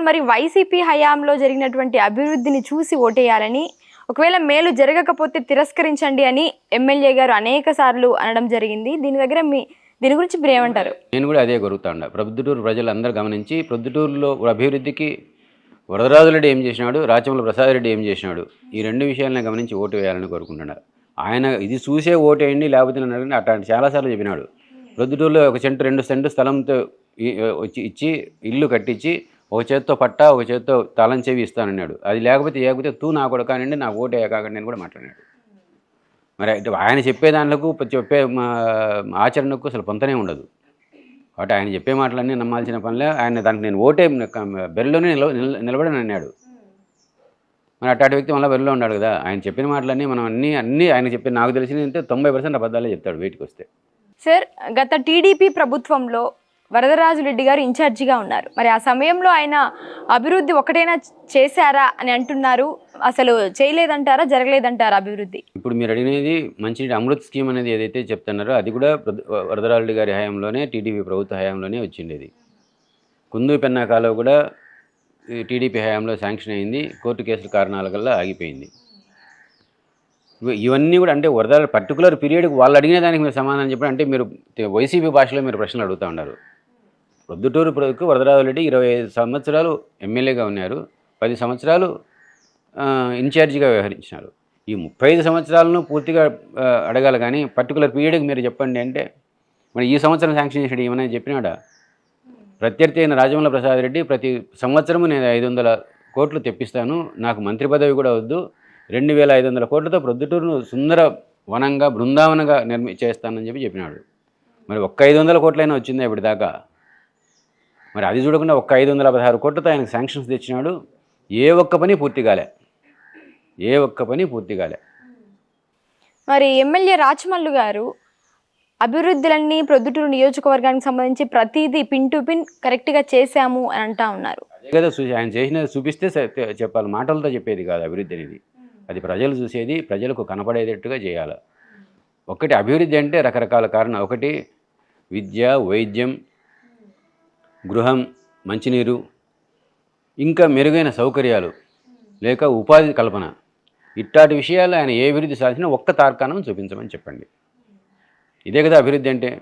Sir మరి YCP హయాంలో జరిగినటువంటి అభివృద్ధిని చూసి ఓటేయాలని ఒకవేళ మేలు జరగకపోతే తిరస్కరించండి అని ఎమ్మెల్యే గారు అనేక సార్లు అనడం జరిగింది. దీని దగ్గర మీ దీని గురించి మీరు ఏమంటారు? నేను కూడా అదే కోరుతాండ. ప్రొద్దుటూరు ప్రజలందరూ గమనించి ప్రొద్దుటూరులో అభివృద్ధికి వరదరాజురెడ్డి ఏం చేసినాడు రాచమల ప్రసాద్ రెడ్డి ఏం చేసినాడు ఈ రెండు విషయాలను గమనించి ఓటు వేయాలని కోరుకుంటున్నాడు ఆయన ఇది చూసే ఓటు వేయండి లేకపోతే నన్ను అట్లాంటి చాలాసార్లు చెప్పినాడు. ప్రొద్దుటూరులో ఒక సెంటు రెండు సెంటు స్థలంతో వచ్చి ఇచ్చి ఇల్లు కట్టించి ఒక చేత్తో పట్టా ఒక చేత్తో తలం చెవి ఇస్తానన్నాడు. అది లేకపోతే లేకపోతే తూ నా కూడా కానివ్వండి నా ఓటే కాకండి అని కూడా మాట్లాడినాడు. మరి ఆయన చెప్పే దానిలకు చెప్పే మా ఆచరణకు అసలు పొంతనే ఉండదు. కాబట్టి ఆయన చెప్పే మాటలన్నీ నమ్మాల్సిన పనిలే. ఆయన దానికి నేను ఓటే బెల్లోనే నిల నిలబడని అన్నాడు మరి అట్లాంటి వ్యక్తి మళ్ళీ బెల్లో ఉన్నాడు కదా. ఆయన చెప్పిన మాటలన్నీ మనం అన్నీ అన్నీ ఆయన చెప్పిన నాకు తెలిసిన అంటే తొంభై పర్సెంట్ అబద్ధాలే చెప్తాడు వీటికి వస్తే. సార్ గత టీడీపీ ప్రభుత్వంలో వరదరాజు రెడ్డి గారు ఇన్ఛార్జిగా ఉన్నారు. మరి ఆ సమయంలో ఆయన అభివృద్ధి ఒకటైనా చేశారా అని అంటున్నారు. అసలు చేయలేదంటారా? జరగలేదంటారా అభివృద్ధి? ఇప్పుడు మీరు అడిగినది మంచినీటి అమృత్ స్కీమ్ అనేది ఏదైతే చెప్తున్నారో అది కూడా ప్రద- గారి హయాంలోనే టీడీపీ ప్రభుత్వ హయాంలోనే వచ్చిండేది కుందు పెన్నాకాలో కూడా టీడీపీ హయాంలో శాంక్షన్ అయింది. కోర్టు కేసుల కారణాల వల్ల ఆగిపోయింది. ఇవన్నీ కూడా అంటే వరద పర్టికులర్ పీరియడ్కి వాళ్ళు అడిగిన దానికి మీరు సమాధానం చెప్పడం. అంటే మీరు వైసీపీ భాషలో మీరు ప్రశ్నలు అడుగుతూ ఉన్నారు. ప్రొద్దుటూరు ప్రజలకు వరదరాజురెడ్డి ఇరవై ఐదు సంవత్సరాలు ఎమ్మెల్యేగా ఉన్నారు. పది సంవత్సరాలు ఇన్ఛార్జిగా వ్యవహరించినారు. ఈ ముప్పై ఐదు సంవత్సరాలను పూర్తిగా అడగాలి కానీ పర్టికులర్ పీరియడ్కి మీరు చెప్పండి అంటే మరి ఈ సంవత్సరం శాంక్షన్ చేసాడు ఏమైనా చెప్పినాడా? ప్రత్యర్థి అయిన రాజమల్ల ప్రసాద్ రెడ్డి ప్రతి సంవత్సరము నేను ఐదు వందల కోట్లు తెప్పిస్తాను. నాకు మంత్రి పదవి కూడా వద్దు. రెండు వేల ఐదు వందల కోట్లతో ప్రొద్దుటూరును సుందర వనంగా బృందావనంగా నిర్మి చేస్తానని చెప్పి చెప్పినాడు. మరి ఒక్క ఐదు వందల కోట్లైనా వచ్చిందా ఇప్పటిదాకా? మరి అది చూడకుండా ఒక్క ఐదు వందల పదహారు కోట్లతో ఆయనకు శాంక్షన్స్ తెచ్చినాడు. ఏ ఒక్క పని పూర్తి కాలే. ఏ ఒక్క పని పూర్తి కాలే. మరి ఎమ్మెల్యే రాచమల్లు గారు అభివృద్ధులన్నీ ప్రొద్దుటూరు నియోజకవర్గానికి సంబంధించి ప్రతిదీ పిన్ టు పిన్ కరెక్ట్గా చేశాము అని అంటా ఉన్నారు. అదే కదా చూసి ఆయన చేసినది చూపిస్తే చెప్పాలి. మాటలతో చెప్పేది కాదు అభివృద్ధి అనేది. అది ప్రజలు చూసేది ప్రజలకు కనపడేటట్టుగా చేయాలి. ఒకటి అభివృద్ధి అంటే రకరకాల కారణాలు. ఒకటి విద్య వైద్యం గృహం మంచినీరు ఇంకా మెరుగైన సౌకర్యాలు లేక ఉపాధి కల్పన. ఇట్లాంటి విషయాలు ఆయన ఏ అభివృద్ధి సాధించినా ఒక్క తార్కాణం చూపించమని చెప్పండి. ఇదే కదా అభివృద్ధి అంటే?